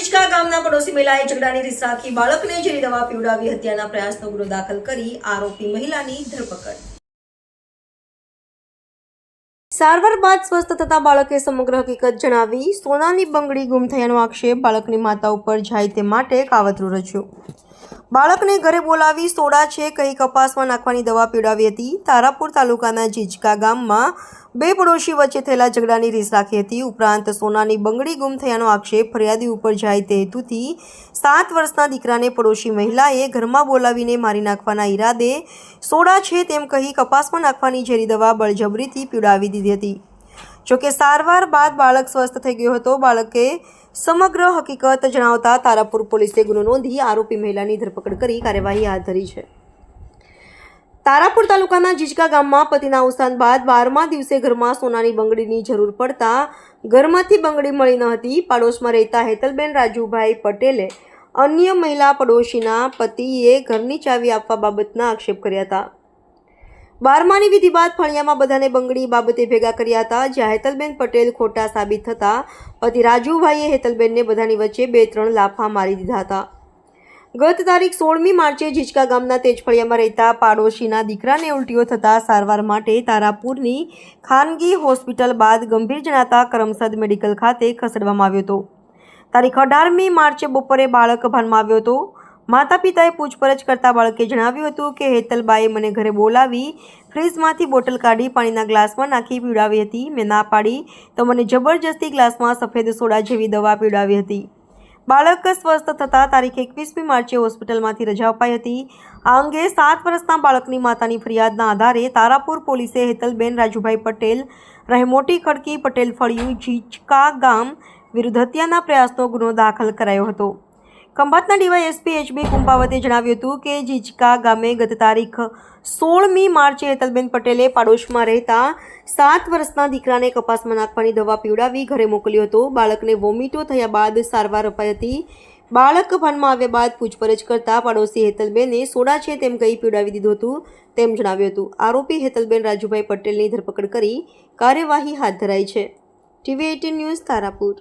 જીચકા ગામના પડોશી મહિલાએ ઝઘડાની રીસ બાળકને જેની દવા પીવડાવી હત્યાના પ્રયાસનો ગુનો દાખલ કરી આરોપી મહિલાની ધરપકડ. સારવાર બાદ સ્વસ્થ થતા બાળકે સમગ્ર હકીકત જણાવી સોનાની બંગડી ગુમ થયાનો આક્ષેપ બાળકની માતા ઉપર જાય તે માટે કાવતરું રચ્યું. બાળકને ઘરે બોલાવી સોડા છે કહી કપાસમાં નાખવાની દવા પીવડાવી હતી. તારાપુર તાલુકાના જીજકા ગામમાં બે પડોશી વચ્ચે થયેલા ઝઘડાની રીસ રાખી હતી. ઉપરાંત સોનાની બંગડી ગુમ થયાનો આક્ષેપ ફરિયાદી ઉપર જાય તે હેતુથી સાત વર્ષના દીકરાને પડોશી મહિલાએ ઘરમાં બોલાવીને મારી નાખવાના ઈરાદે સોડા છે તેમ કહી કપાસમાં નાખવાની ઝેરી દવા બળજબરીથી પીવડાવી દીધી હતી. જોકે સારવાર બાદ બાળક સ્વસ્થ થઈ ગયો હતો. બાળકે સમગ્ર હકીકત જણાવતા તારાપુર પોલીસે ગુનો નોંધી આરોપી મહિલાની ધરપકડ કરી કાર્યવાહી હાથ ધરી છે. તારાપુર તાલુકાના જીજકા ગામમાં પતિના અવસાન બાદ બારમા દિવસે ઘરમાં સોનાની બંગડીની જરૂર પડતા ઘરમાંથી બંગડી મળી ન હતી. પાડોશમાં રહેતા હેતલબેન રાજુભાઈ પટેલે અન્ય મહિલા પડોશીના પતિએ ઘરની ચાવી આપવા બાબતના આક્ષેપ કર્યા હતા. બારમાની વિધિ બાદ ફળિયામાં બધાને બંગડી બાબતે ભેગા કર્યા હતા, જ્યાં હેતલબેન પટેલ ખોટા સાબિત થતા પતિ રાજુભાઈએ હેતલબેનને બધાની વચ્ચે બે ત્રણ લાફા મારી દીધા હતા. ગત તારીખ સોળમી માર્ચે જીચકા ગામના તેજફળિયામાં રહેતા પાડોશીના દીકરાને ઉલટીઓ થતાં સારવાર માટે તારાપુરની ખાનગી હોસ્પિટલ બાદ ગંભીર જણાતા કરમસદ મેડિકલ ખાતે ખસેડવામાં આવ્યો હતો. તારીખ અઢારમી માર્ચે બપોરે બાળક ભાનમાં આવ્યો હતો. માતા પિતાએ પૂછપરછ કરતા બાળકે જણાવ્યું હતું કે હેતલબાએ મને ઘરે બોલાવી, ફ્રીજમાંથી બોટલ કાઢી, પાણીના ગ્લાસમાં નાખી પીવડાવી હતી. મેં ના પાડી તો મને જબરજસ્તી ગ્લાસમાં સફેદ સોડા જેવી દવા પીવડાવી હતી. બાળક સ્વસ્થ થતાં તારીખ એકવીસમી માર્ચે હોસ્પિટલમાંથી રજા અપાઈ હતી. આ અંગે સાત વર્ષના બાળકની માતાની ફરિયાદના આધારે તારાપુર પોલીસે હેતલબેન રાજુભાઈ પટેલ, રહેમોટી ખડકી પટેલ ફળિયું, જીચકા ગામ વિરુદ્ધ હત્યાના પ્રયાસનો ગુનો દાખલ કરાયો હતો. ખંભાતના ડીવાયએસપી એચબી કુંભાવતે જણાવ્યું હતું કે જીજકા ગામે ગત તારીખ સોળમી માર્ચે હેતલબેન પટેલે પાડોશમાં રહેતા સાત વર્ષના દીકરાને કપાસમાં નાખવાની દવા પીવડાવી ઘરે મોકલ્યો હતો. બાળકને વોમિટો થયા બાદ સારવાર અપાઈ હતી. બાળક ભાનમાં આવ્યા બાદ પૂછપરછ કરતા પાડોશી હેતલબેને સોડા છે તેમ કહી પીવડાવી દીધું હતું, તેમ જણાવ્યું હતું. આરોપી હેતલબેન રાજુભાઈ પટેલની ધરપકડ કરી કાર્યવાહી હાથ ધરાઈ છે. TV eighteen news Tarapur.